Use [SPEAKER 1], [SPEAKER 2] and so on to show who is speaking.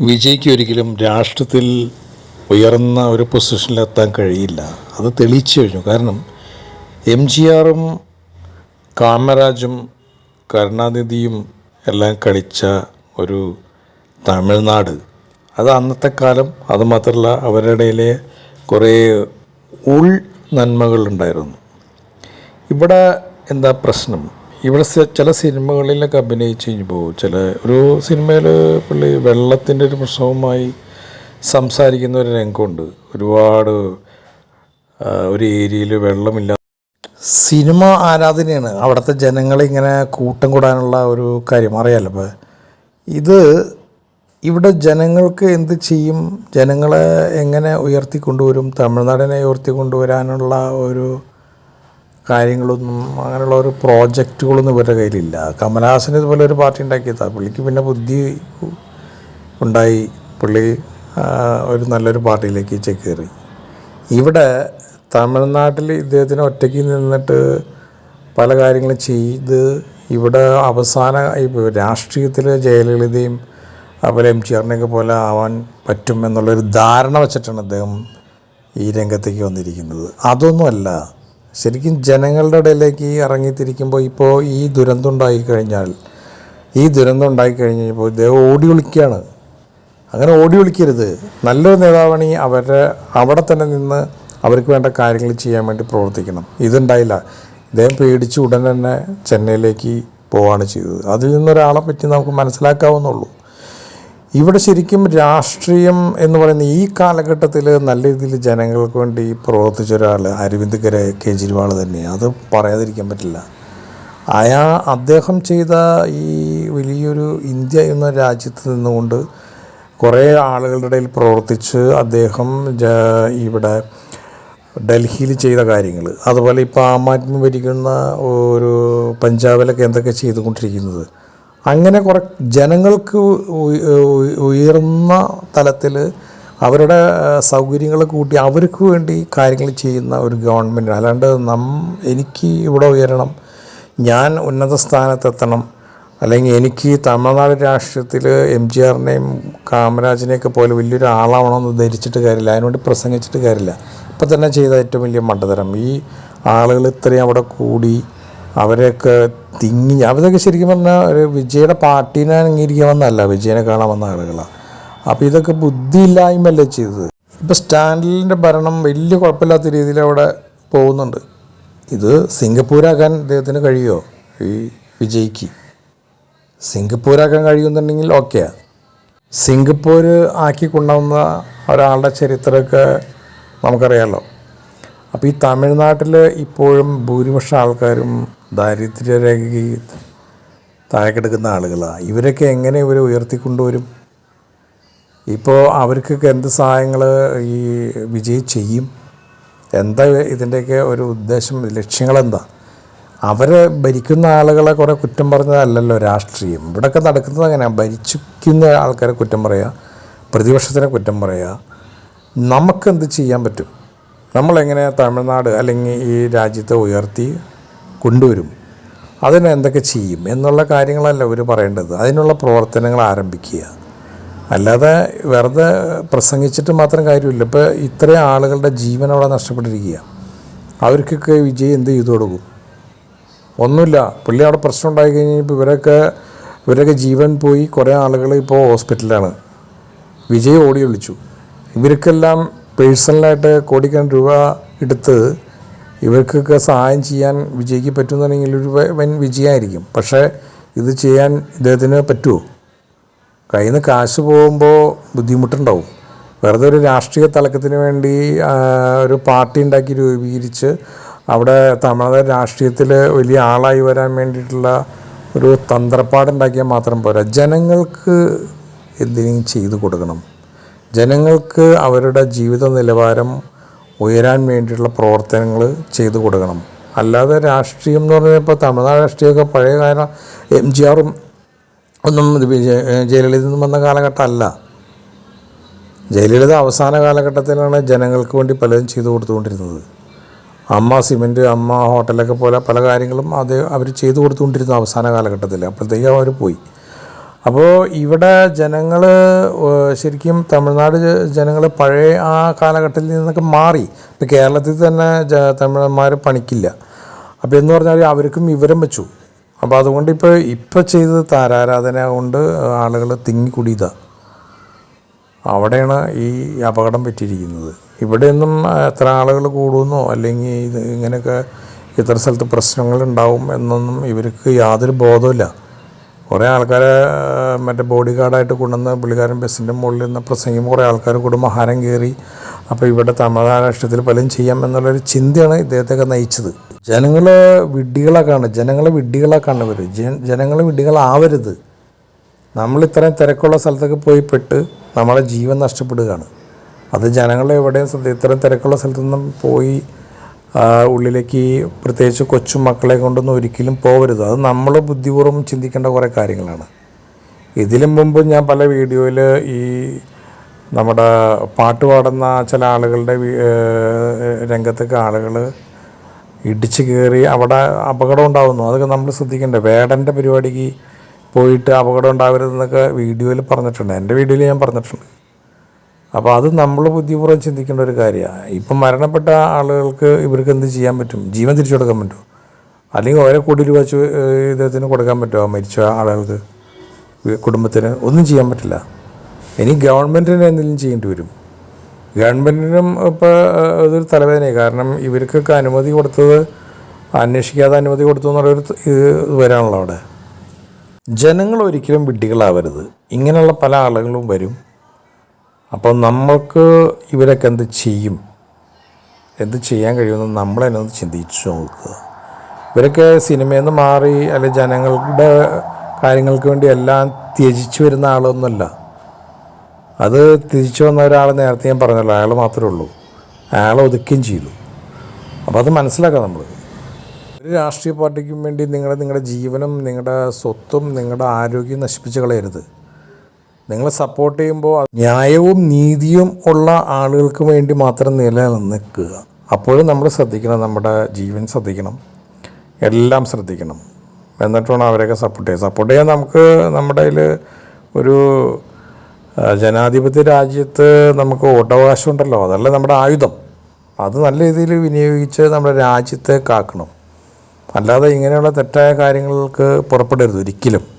[SPEAKER 1] വിജയ്ക്ക് ഒരിക്കലും രാഷ്ട്രത്തിൽ ഉയർന്ന ഒരു പൊസിഷനിലെത്താൻ കഴിയില്ല. അത് തെളിയിച്ചു കഴിഞ്ഞു. കാരണം എം ജി ആറും കാമരാജും കരുണാനിധിയും എല്ലാം കളിച്ച ഒരു തമിഴ്നാട് അത് അന്നത്തെ കാലം അത് മാത്രമല്ല അവരുടെ ഇടയിലെ കുറേ ഉൾ നന്മകളുണ്ടായിരുന്നു. ഇവിടെ എന്താ പ്രശ്നം? ഇവിടെ ചില സിനിമകളിലൊക്കെ അഭിനയിച്ച് കഴിഞ്ഞപ്പോൾ ചില ഒരു സിനിമയിൽ പുള്ളി വെള്ളത്തിന്റെ ഒരു പ്രശ്നവുമായി സംസാരിക്കുന്ന ഒരു രംഗമുണ്ട്. ഒരുപാട് ഒരു ഏരിയയിൽ വെള്ളമില്ല സിനിമ ആരാധനയാണ്. അവിടുത്തെ ജനങ്ങളെ ഇങ്ങനെ കൂട്ടം കൂടാനുള്ള ഒരു കാര്യം അറിയാലോ. അപ്പോൾ ഇത് ഇവിടെ ജനങ്ങൾക്ക് എന്ത് ചെയ്യും? ജനങ്ങളെ എങ്ങനെ ഉയർത്തിക്കൊണ്ടുവരും? തമിഴ്നാടിനെ ഉയർത്തിക്കൊണ്ടുവരാനുള്ള ഒരു കാര്യങ്ങളൊന്നും അങ്ങനെയുള്ള ഒരു പ്രോജക്റ്റുകളൊന്നും ഇവരുടെ കയ്യിലില്ല. കമലഹാസൻ ഇതുപോലെ ഒരു പാർട്ടി ഉണ്ടാക്കിയതാണ് പുള്ളിക്ക് പിന്നെ ബുദ്ധി ഉണ്ടായി. പുള്ളി ഒരു നല്ലൊരു പാർട്ടിയിലേക്ക് ചേക്കേറി ഇവിടെ തമിഴ്നാട്ടിൽ ഇദ്ദേഹത്തിന് ഒറ്റയ്ക്ക് നിന്നിട്ട് പല കാര്യങ്ങളും ചെയ്ത് ഇവിടെ അവസാന രാഷ്ട്രീയത്തിൽ ജയലളിതയും അതുപോലെ എം ജി ആറിനെയൊക്കെ പോലെ ആവാൻ പറ്റും എന്നുള്ളൊരു ധാരണ വെച്ചിട്ടാണ് അദ്ദേഹം ഈ രംഗത്തേക്ക് വന്നിരിക്കുന്നത്. അതൊന്നുമല്ല. ശരിക്കും ജനങ്ങളുടെ ഇടയിലേക്ക് ഇറങ്ങിത്തിരിക്കുമ്പോൾ ഇപ്പോൾ ഈ ദുരന്തം ഉണ്ടായി കഴിഞ്ഞാൽ ഈ ദുരന്തം ഉണ്ടായി കഴിഞ്ഞപ്പോൾ ഇദ്ദേഹം ഓടി ഒളിക്കുകയാണ് അങ്ങനെ ഓടി ഒളിക്കരുത് നല്ലൊരു നേതാവാണെങ്കിൽ അവരുടെ അവിടെ തന്നെ നിന്ന് അവർക്ക് വേണ്ട കാര്യങ്ങൾ ചെയ്യാൻ വേണ്ടി പ്രവർത്തിക്കണം. ഇതുണ്ടായില്ല. ഇദ്ദേഹം പേടിച്ച് ഉടൻ തന്നെ ചെന്നൈയിലേക്ക് പോവുകയാണ് ചെയ്തത്. അതിൽ നിന്നൊരാളെ പറ്റി നമുക്ക് മനസ്സിലാക്കാവുന്നുള്ളൂ ഇവിടെ ശരിക്കും രാഷ്ട്രീയം എന്ന് പറയുന്ന ഈ കാലഘട്ടത്തിൽ നല്ല രീതിയിൽ ജനങ്ങൾക്ക് വേണ്ടി പ്രവർത്തിച്ച ഒരാൾ അരവിന്ദ് കേജ്രിവാൾ തന്നെയാണ് അത് പറയാതിരിക്കാൻ പറ്റില്ല. അയാ അദ്ദേഹം ചെയ്ത ഈ വലിയൊരു ഇന്ത്യ എന്ന രാജ്യത്ത് നിന്നുകൊണ്ട് കുറേ ആളുകളുടെ ഇടയിൽ പ്രവർത്തിച്ച് അദ്ദേഹം ഇവിടെ ഡൽഹിയിൽ ചെയ്ത കാര്യങ്ങൾ അതുപോലെ ഇപ്പോൾ ആം ആദ്മി ഭരിക്കുന്ന ഒരു പഞ്ചാബിലൊക്കെ എന്തൊക്കെ ചെയ്തുകൊണ്ടിരിക്കുന്നത്. അങ്ങനെ കുറെ ജനങ്ങൾക്ക് ഉയ- ഉയ- ഉയർന്ന തലത്തിൽ അവരുടെ സൗകര്യങ്ങൾ കൂട്ടി അവർക്ക് വേണ്ടി കാര്യങ്ങൾ ചെയ്യുന്ന ഒരു ഗവൺമെന്റ് അല്ലാണ്ട് നം എനിക്ക് ഇവിടെ ഉയരണം ഞാൻ ഉന്നത സ്ഥാനത്തെത്തണം അല്ലെങ്കിൽ എനിക്ക് തമിഴ്നാട് രാഷ്ട്രീയത്തിൽ എം ജി ആറിനെയും കാമരാജിനെയൊക്കെ പോലെ വലിയൊരു ആളാവണമെന്ന് ധരിച്ചിട്ട് കാര്യമില്ല. അതിനുവേണ്ടി പ്രസംഗിച്ചിട്ട് കാര്യമില്ല. ഇപ്പം തന്നെ ചെയ്ത ഏറ്റവും വലിയ മണ്ടതരം ഈ ആളുകൾ ഇത്രയും അവിടെ കൂടി അവരെയൊക്കെ തിങ്ങി അവരൊക്കെ ശരിക്കും പറഞ്ഞാൽ ഒരു വിജയുടെ പാർട്ടീനെ അംഗീകരിക്കാൻ വന്നതല്ല വിജയനെ കാണാൻ വന്ന ആളുകളാണ് അപ്പോൾ ഇതൊക്കെ ബുദ്ധിയില്ലായ്മയല്ലേ ചെയ്തത്? ഇപ്പോൾ സ്റ്റാൻലിന്റെ ഭരണം വലിയ കുഴപ്പമില്ലാത്ത രീതിയിൽ അവിടെ പോകുന്നുണ്ട്. ഇത് സിംഗപ്പൂരാക്കാൻ അദ്ദേഹത്തിന് കഴിയുമോ ഈ വിജയ്ക്ക്. സിംഗപ്പൂരാക്കാൻ കഴിയുന്നുണ്ടെങ്കിൽ ഓക്കെ സിംഗപ്പൂർ ആക്കി കൊണ്ടുവന്ന ഒരാളുടെ ചരിത്രമൊക്കെ നമുക്കറിയാമല്ലോ അപ്പോൾ ഈ തമിഴ്നാട്ടിൽ ഇപ്പോഴും ഭൂരിപക്ഷം ആൾക്കാരും ദാരിദ്ര്യരേഖയ്ക്ക് താഴെ കിടക്കുന്ന ആളുകളാണ് ഇവരൊക്കെ എങ്ങനെ ഇവരെ ഉയർത്തിക്കൊണ്ടുവരും? ഇപ്പോൾ അവർക്കൊക്കെ എന്ത് സഹായങ്ങൾ ഈ വിജയ് ചെയ്യും? എന്താ ഇതിന്റെയൊക്കെ ഒരു ഉദ്ദേശം ലക്ഷ്യങ്ങളെന്താ? അവരെ ഭരിക്കുന്ന ആളുകളെ കുറേ കുറ്റം പറഞ്ഞതല്ലല്ലോ രാഷ്ട്രീയം. ഇവിടെയൊക്കെ നടക്കുന്നത് അങ്ങനെയാണ് ഭരിച്ചിരിക്കുന്ന ആൾക്കാരെ കുറ്റം പറയുക പ്രതിപക്ഷത്തിനെ കുറ്റം പറയുക നമുക്കെന്ത് ചെയ്യാൻ പറ്റും? നമ്മളെങ്ങനെ തമിഴ്നാട് അല്ലെങ്കിൽ ഈ രാജ്യത്തെ ഉയർത്തി കൊണ്ടുവരും. അതിന് എന്തൊക്കെ ചെയ്യും എന്നുള്ള കാര്യങ്ങളല്ല ഇവർ പറയേണ്ടത്. അതിനുള്ള പ്രവർത്തനങ്ങൾ ആരംഭിക്കുക. അല്ലാതെ വെറുതെ പ്രസംഗിച്ചിട്ട് മാത്രം കാര്യമില്ല. ഇപ്പോൾ ഇത്രയും ആളുകളുടെ ജീവൻ അവിടെ നഷ്ടപ്പെട്ടിരിക്കുക. അവർക്കൊക്കെ വിജയ് എന്ത് ചെയ്തു കൊടുക്കും? ഒന്നുമില്ല. പുള്ളി അവിടെ പ്രശ്നം ഉണ്ടായി കഴിഞ്ഞാൽ ഇപ്പോൾ ഇവരൊക്കെ ഇവരൊക്കെ ജീവൻ പോയി കുറേ ആളുകൾ ഇപ്പോൾ ഹോസ്പിറ്റലിലാണ്. വിജയ് ഓടി വിളിച്ചു ഇവർക്കെല്ലാം പേഴ്സണലായിട്ട് കോടിക്കണക്കിന് രൂപ എടുത്ത് ഇവർക്കൊക്കെ സഹായം ചെയ്യാൻ വിജയ്ക്ക് പറ്റുന്നുണ്ടെങ്കിൽ ഒരു വൻ വിജയമായിരിക്കും. പക്ഷേ ഇത് ചെയ്യാൻ ഇദ്ദേഹത്തിന് പറ്റുമോ? കയ്യിൽ നിന്ന് കാശ് പോകുമ്പോൾ ബുദ്ധിമുട്ടുണ്ടാവും. വെറുതെ ഒരു രാഷ്ട്രീയ തലക്കത്തിന് വേണ്ടി ഒരു പാർട്ടി ഉണ്ടാക്കി രൂപീകരിച്ച് അവിടെ തമിഴ്നാട് രാഷ്ട്രീയത്തിൽ വലിയ ആളായി വരാൻ വേണ്ടിയിട്ടുള്ള ഒരു തന്ത്രപ്പാടുണ്ടാക്കിയാൽ മാത്രം പോരാ. ജനങ്ങൾക്ക് എന്തെങ്കിലും ചെയ്തു കൊടുക്കണം. ജനങ്ങൾക്ക് അവരുടെ ജീവിത നിലവാരം ഉയരാൻ വേണ്ടിയിട്ടുള്ള പ്രവർത്തനങ്ങൾ ചെയ്തു കൊടുക്കണം. അല്ലാതെ രാഷ്ട്രീയം എന്ന് പറഞ്ഞാൽ ഇപ്പോൾ തമിഴ്നാട് രാഷ്ട്രീയമൊക്കെ പഴയ കാല എം ജി ആറും ഒന്നും ജയലളിതയിൽ നിന്നും വന്ന കാലഘട്ടമല്ല. ജയലളിത അവസാന കാലഘട്ടത്തിലാണ് ജനങ്ങൾക്ക് വേണ്ടി പലതും ചെയ്തു കൊടുത്തുകൊണ്ടിരുന്നത്. അമ്മ സിമെന്റ് അമ്മ ഹോട്ടലൊക്കെ പോലെ പല കാര്യങ്ങളും അത് അവർ ചെയ്തു കൊടുത്തുകൊണ്ടിരുന്നു അവസാന കാലഘട്ടത്തിൽ അപ്പോഴത്തേക്കും അവർ പോയി. അപ്പോൾ ഇവിടെ ജനങ്ങൾ ശരിക്കും തമിഴ്നാട് ജനങ്ങൾ പഴയ ആ കാലഘട്ടത്തിൽ നിന്നൊക്കെ മാറി. ഇപ്പോൾ കേരളത്തിൽ തന്നെ ജ തമിഴന്മാർ പണിക്കില്ല. അപ്പോൾ എന്ന് പറഞ്ഞാൽ അവർക്കും വിവരം വെച്ചു. അപ്പോൾ അതുകൊണ്ട് ഇപ്പോൾ ഇപ്പോൾ ചെയ്തത് താരാരാധന കൊണ്ട് ആളുകൾ തിങ്ങിക്കുടിയത അവിടെയാണ് ഈ അപകടം പറ്റിയിരിക്കുന്നത്. ഇവിടെയൊന്നും എത്ര ആളുകൾ കൂടുമെന്നോ അല്ലെങ്കിൽ ഇത് ഇങ്ങനെയൊക്കെ ഇത്ര സ്ഥലത്ത് പ്രശ്നങ്ങൾ ഉണ്ടാവും എന്നൊന്നും ഇവർക്ക് യാതൊരു ബോധമില്ല കുറേ ആൾക്കാരെ മറ്റേ ബോഡി ഗാർഡായിട്ട് കൊണ്ടുവന്ന് പുള്ളിക്കാരൻ ബസ്സിന്റെ മുകളിൽ നിന്ന് പ്രസംഗിക്കുമ്പോൾ കുറേ ആൾക്കാർ കൂടുമ്പോൾ ഹരം കയറി. അപ്പോൾ ഇവിടെ തമിഴ്നാട് രാഷ്ട്രത്തിൽ പലതും ചെയ്യാം എന്നുള്ളൊരു ചിന്തയാണ് ഇദ്ദേഹത്തെയൊക്കെ നയിച്ചത്. ജനങ്ങൾ വിഡ്ഢികളാക്കാണ് ജനങ്ങളെ വിഡ്ഢികളാക്കാണ് ഇവർ. ജനങ്ങൾ വിഡ്ഢികളാവരുത്. നമ്മൾ ഇത്രയും തിരക്കുള്ള സ്ഥലത്തൊക്കെ പോയി പെട്ട് നമ്മളെ ജീവൻ നഷ്ടപ്പെടുകയാണ്. അത് ജനങ്ങളെ എവിടെയും ഇത്രയും തിരക്കുള്ള സ്ഥലത്തൊന്നും പോയി ആ, ഉള്ളിലേക്ക് പ്രത്യേകിച്ച് കൊച്ചു മക്കളെ കൊണ്ടൊന്നും ഒരിക്കലും പോകരുത് അത് നമ്മൾ ബുദ്ധിപൂർവം ചിന്തിക്കേണ്ട കുറേ കാര്യങ്ങളാണ്. ഇതിലും മുമ്പ് ഞാൻ പല വീഡിയോയിൽ ഈ നമ്മുടെ പാട്ട് പാടുന്ന ചില ആളുകളുടെ രംഗത്തൊക്കെ ആളുകൾ ഇടിച്ചു കയറി അവിടെ അപകടം ഉണ്ടാകുന്നു അതൊക്കെ നമ്മൾ ശ്രദ്ധിക്കേണ്ടത് വേടന്റെ പരിപാടിക്ക് പോയിട്ട് അപകടം ഉണ്ടാവരുതെന്നൊക്കെ വീഡിയോയിൽ പറഞ്ഞിട്ടുണ്ട്. എന്റെ വീഡിയോയിൽ ഞാൻ പറഞ്ഞിട്ടുണ്ട്. അപ്പോൾ അത് നമ്മൾ ബുദ്ധിപൂർവം ചിന്തിക്കേണ്ട ഒരു കാര്യമാണ് ഇപ്പം മരണപ്പെട്ട ആളുകൾക്ക് ഇവർക്ക് എന്ത് ചെയ്യാൻ പറ്റും? ജീവൻ തിരിച്ചു കൊടുക്കാൻ പറ്റും അല്ലെങ്കിൽ ഓരോ കോടി രൂപ ഇദ്ദേഹത്തിന് കൊടുക്കാൻ പറ്റുമോ? മരിച്ച ആളുകൾക്ക് കുടുംബത്തിന് ഒന്നും ചെയ്യാൻ പറ്റില്ല. ഇനി ഗവൺമെന്റിന് എന്തെങ്കിലും ചെയ്യേണ്ടി വരും. ഗവൺമെന്റിനും ഇപ്പോൾ അതൊരു തലവേദനയാണ് കാരണം ഇവർക്കൊക്കെ അനുമതി കൊടുത്തത് അന്വേഷിക്കാതെ അനുമതി കൊടുത്തു എന്നുള്ളൊരു ഇത് വരാണല്ലോ അവിടെ ജനങ്ങൾ ഒരിക്കലും വിഡ്ഢികളാവരുത്. ഇങ്ങനെയുള്ള പല ആളുകളും വരും. അപ്പോൾ നമ്മൾക്ക് ഇവരൊക്കെ എന്ത് ചെയ്യും? എന്ത് ചെയ്യാൻ കഴിയുമെന്ന് നമ്മൾ തന്നെ ഒന്ന് ചിന്തിച്ചു നോക്കുക. ഇവരൊക്കെ സിനിമയിൽ നിന്ന് മാറി അല്ലെ ജനങ്ങളുടെ കാര്യങ്ങൾക്ക് വേണ്ടി എല്ലാം ത്യജിച്ചു വരുന്ന ആളൊന്നുമല്ല. അത് തിരിച്ചു വന്ന ഒരാൾ നേരത്തെ ഞാൻ പറഞ്ഞല്ലോ അയാൾ മാത്രമേ ഉള്ളൂ. അയാളെ ഒതുക്കുകയും ചെയ്തു. അപ്പോൾ അത് മനസ്സിലാക്കാം നമ്മൾ ഒരു രാഷ്ട്രീയ പാർട്ടിക്കും വേണ്ടി നിങ്ങളെ നിങ്ങളുടെ ജീവനും നിങ്ങളുടെ സ്വത്തും നിങ്ങളുടെ ആരോഗ്യം നശിപ്പിച്ച് കളയരുത്. നിങ്ങൾ സപ്പോർട്ട് ചെയ്യുമ്പോൾ ന്യായവും നീതിയും ഉള്ള ആളുകൾക്ക് വേണ്ടി മാത്രം നിലനിൽക്കുക അപ്പോഴും നമ്മൾ ശ്രദ്ധിക്കണം നമ്മുടെ ജീവൻ ശ്രദ്ധിക്കണം എല്ലാം ശ്രദ്ധിക്കണം. എന്നിട്ട് വേണം അവരെയൊക്കെ സപ്പോർട്ട് ചെയ്യാൻ സപ്പോർട്ട് ചെയ്യാൻ നമുക്ക് നമ്മുടെ കയ്യിൽ ഒരു ജനാധിപത്യ രാജ്യത്ത് നമുക്ക് വോട്ടവകാശം ഉണ്ടല്ലോ അതല്ല നമ്മുടെ ആയുധം. അത് നല്ല രീതിയിൽ വിനിയോഗിച്ച് നമ്മുടെ രാജ്യത്തെ കാക്കണം. അല്ലാതെ ഇങ്ങനെയുള്ള തെറ്റായ കാര്യങ്ങൾക്ക് പുറപ്പെടരുത് ഒരിക്കലും.